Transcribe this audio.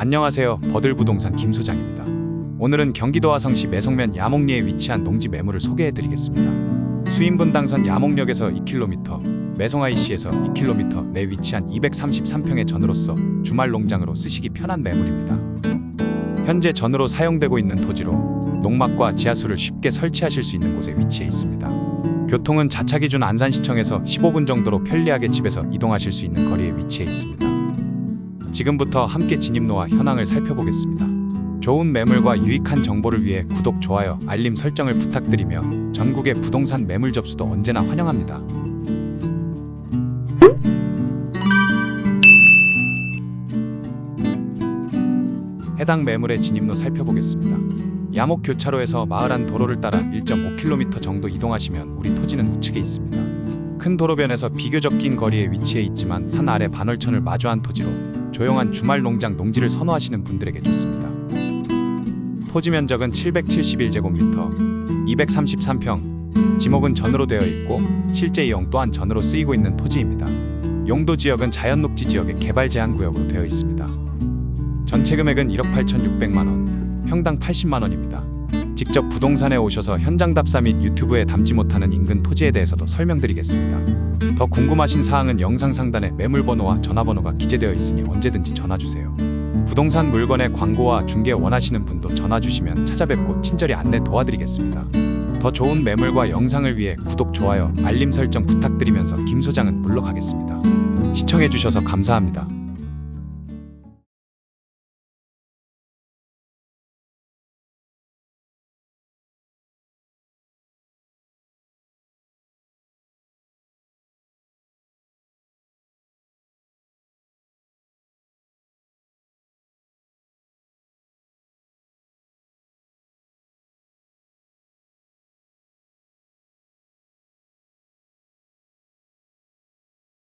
안녕하세요. 버들부동산 김 소장입니다. 오늘은 경기도 화성시 매성면 야목리에 위치한 농지 매물을 소개해드리겠습니다. 수인분당선 야목역에서 2km, 매성IC에서 2km 내 위치한 233평의 전으로서 주말 농장으로 쓰시기 편한 매물입니다. 현재 전으로 사용되고 있는 토지로 농막과 지하수를 쉽게 설치하실 수 있는 곳에 위치해 있습니다. 교통은 자차 기준 안산시청에서 15분 정도로 편리하게 집에서 이동하실 수 있는 거리에 위치해 있습니다. 지금부터 함께 진입로와 현황을 살펴보겠습니다. 좋은 매물과 유익한 정보를 위해 구독, 좋아요, 알림 설정을 부탁드리며 전국의 부동산 매물 접수도 언제나 환영합니다. 해당 매물의 진입로 살펴보겠습니다. 야목 교차로에서 마을 안 도로를 따라 1.5km 정도 이동하시면 우리 토지는 우측에 있습니다. 큰 도로변에서 비교적 긴 거리에 위치해 있지만 산 아래 반월천을 마주한 토지로 조용한 주말 농장 농지를 선호하시는 분들에게 좋습니다. 토지 면적은 771제곱미터, 233평, 지목은 전으로 되어 있고 실제 이용 또한 전으로 쓰이고 있는 토지입니다. 용도 지역은 자연 녹지 지역의 개발 제한 구역으로 되어 있습니다. 전체 금액은 1억 8,600만 원, 평당 80만 원입니다. 직접 부동산에 오셔서 현장 답사 및 유튜브에 담지 못하는 인근 토지에 대해서도 설명드리겠습니다. 더 궁금하신 사항은 영상 상단에 매물번호와 전화번호가 기재되어 있으니 언제든지 전화 주세요. 부동산 물건의 광고와 중개 원하시는 분도 전화 주시면 찾아뵙고 친절히 안내 도와드리겠습니다. 더 좋은 매물과 영상을 위해 구독, 좋아요, 알림 설정 부탁드리면서 김 소장은 물러가겠습니다. 시청해주셔서 감사합니다.